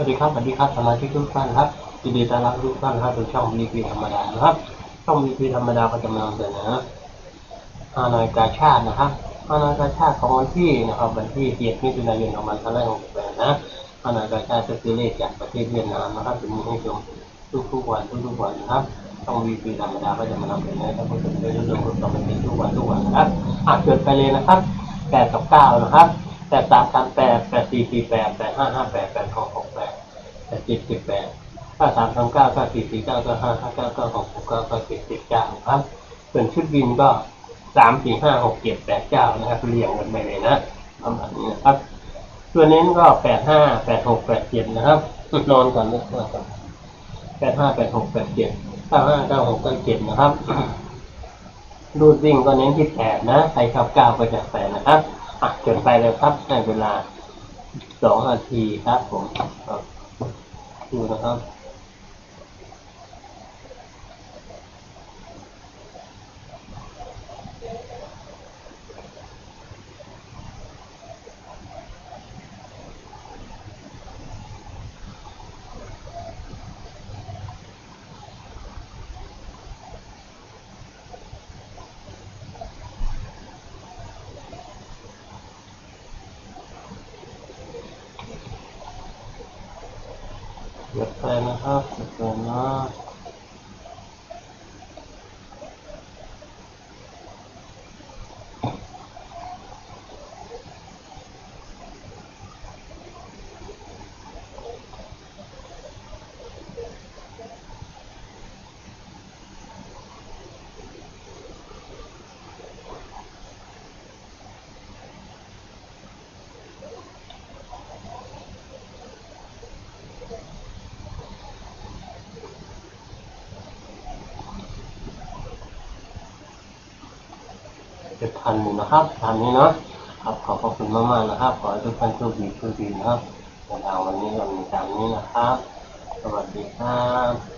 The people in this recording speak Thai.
วัสดีครับสวัสดีครับสมาชิกทุกท่านครับยินดีต้อนรับทุกท่านเข้าสู่ช่องวีพีธรรมดานะครับ ช่องวีพีธรรมดาก็จะมานำเสนอฮานอยกาชาตินะครับฮานอยกาชาติของวันที่นะครับวันที่7มิถุนายน2568นะฮานอยกาชาติก็คือเลขจากประเทศเวียดนามนะครับจะมีให้ชมทุกๆวันทุกๆวันนะครับช่องวีพีธรรมดาก็จะมานำเสนอท่านผู้ชมได้รู้เรื่องต่อไปทุกวันทุกวันนะครับอะเกิดไปเลยนะครับ8กับ9นะครับแปดสามสามแปดแปดสี่สี่แปดแปดห้าห้าแปดแปดหกหกแปด แปดเจ็ดสิบแปดเก้าสามสามเก้าก้าสี่สี่เก้าก้าห้าห้าเก้าเก้าหกหกเก้าเก้าเจ็ดสิบเก้าครับส่วนชุดบินก็สามสี่ห้าหกเจ็ดแปดเก้านะครับเรียงกันไปเลยนะประมาณนี้นะครับ ตัวเน้นก็แปดห้าแปดหกแปดเจ็ดนะครับจุดนอนก่อนนึกว่าก่อนแปดห้าแปดหกแปดเจ็ดเก้าห้าเก้าหกเก้าเจ็ดนะครับรูดวิ่งก็เน้นที่แปดนะใครขับเก้าก็จะแปดนะครับอะเกินไปเลยครับในเวลาสองนาทีครับผม ครับ ดูนะ เกิดพันนะจะทันอยู่นะครับทันนี้เนาะครับขอบพระคุณมากๆนะครับ ขอให้ทุกท่านโชคดีโชคดีนะครับในทางวันนี้เรามีตามนี้นะครับ สวัสดีครับ